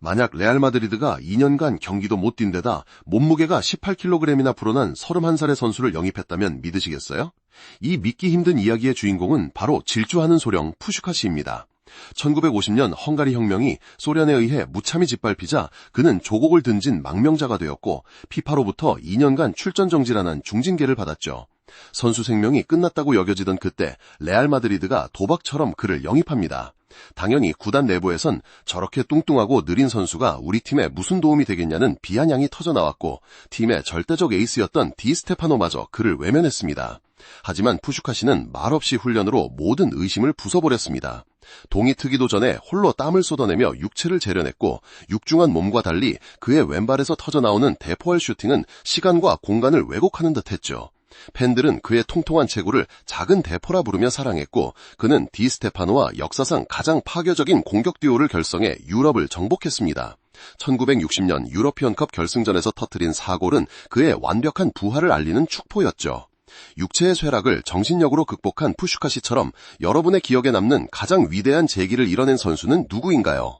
만약 레알 마드리드가 2년간 경기도 못 뛴 데다 몸무게가 18kg이나 불어난 31살의 선수를 영입했다면 믿으시겠어요? 이 믿기 힘든 이야기의 주인공은 바로 질주하는 소령 푸슈카시입니다. 1950년 헝가리 혁명이 소련에 의해 무참히 짓밟히자 그는 조국을 든진 망명자가 되었고 피파로부터 2년간 출전 정지라는 중징계를 받았죠. 선수 생명이 끝났다고 여겨지던 그때 레알 마드리드가 도박처럼 그를 영입합니다. 당연히 구단 내부에선 저렇게 뚱뚱하고 느린 선수가 우리 팀에 무슨 도움이 되겠냐는 비아냥이 터져 나왔고 팀의 절대적 에이스였던 디 스테파노마저 그를 외면했습니다. 하지만 푸슈카시는 말없이 훈련으로 모든 의심을 부숴버렸습니다. 동이 트기도 전에 홀로 땀을 쏟아내며 육체를 재려냈고 육중한 몸과 달리 그의 왼발에서 터져나오는 대포할 슈팅은 시간과 공간을 왜곡하는 듯했죠. 팬들은 그의 통통한 체구를 작은 대포라 부르며 사랑했고 그는 디스테파노와 역사상 가장 파괴적인 공격 듀오를 결성해 유럽을 정복했습니다. 1960년 유러피언컵 결승전에서 터트린 사골은 그의 완벽한 부활을 알리는 축포였죠. 육체의 쇠락을 정신력으로 극복한 푸슈카시처럼 여러분의 기억에 남는 가장 위대한 재기를 이뤄낸 선수는 누구인가요?